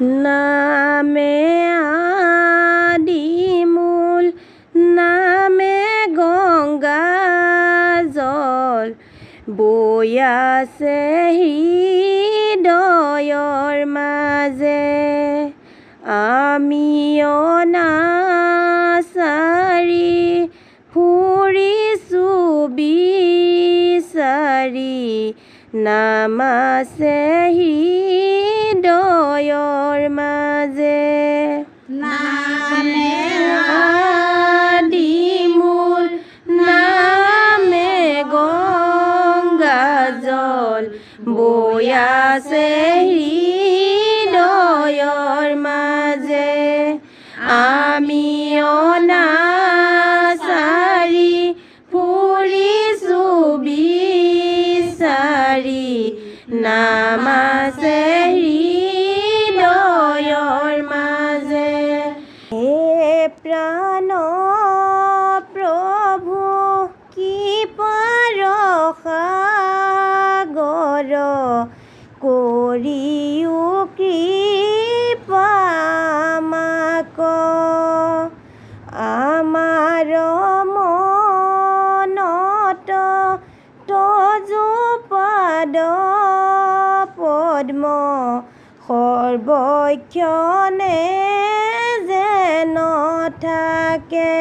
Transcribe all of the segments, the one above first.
নামে আদিমূল নামে গংগা জল। বৈ আছে হৃদয়ৰ মাজে। আমি অনাচাৰি ফুৰিছোঁ বিচাৰি। নাম আছে হৃদয়ৰ হৃদয়ৰ মাজে আমি অনাচাৰি ফুৰিছোঁ বিচাৰি নাম আছে হৃদয়ৰ মাজে। হে প্ৰাণ কৰিও কৃপা আমাক। আমাৰ মনত তজু পাদ পদ্ম সৰ্বক্ষণে যেন থাকে।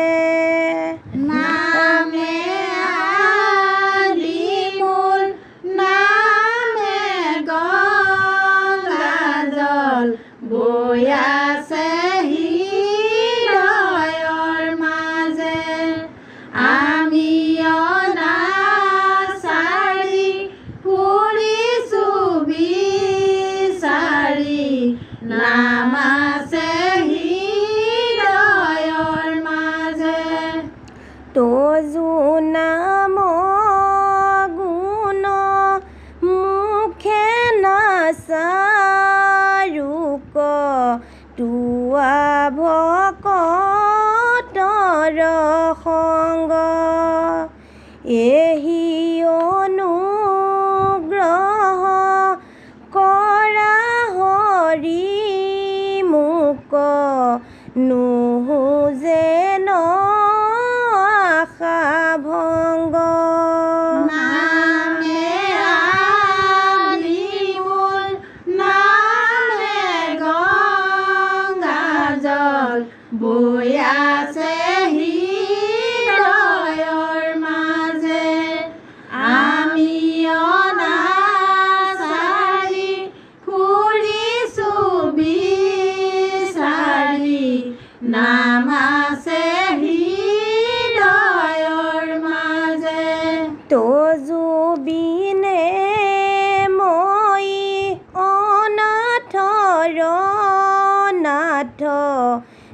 caso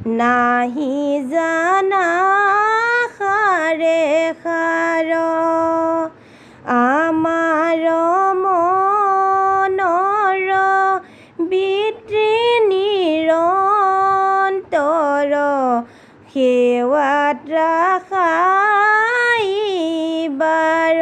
নাহি জানা সাৰে সাৰ আমাৰ মনৰ বিতৃ নিৰন্তৰ সেৱাত ৰাখাই বাৰ।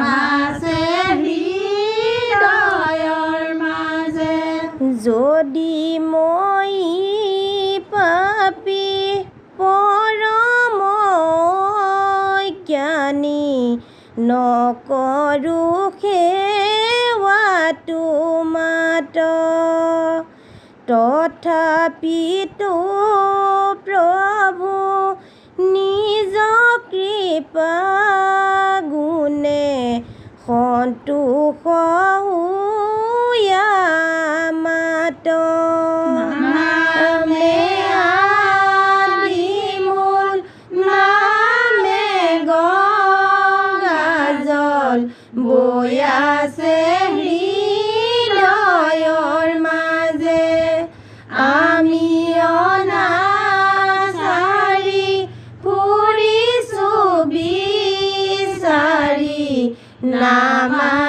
আছে হৃদয়ৰ মাজে। যদি মই পাপী পৰম জ্ঞানী নকৰোঁ সেৱাটো মাত তথাপিতো প্ৰভু নিজ কৃপা গুণে সন্তোষ Mama.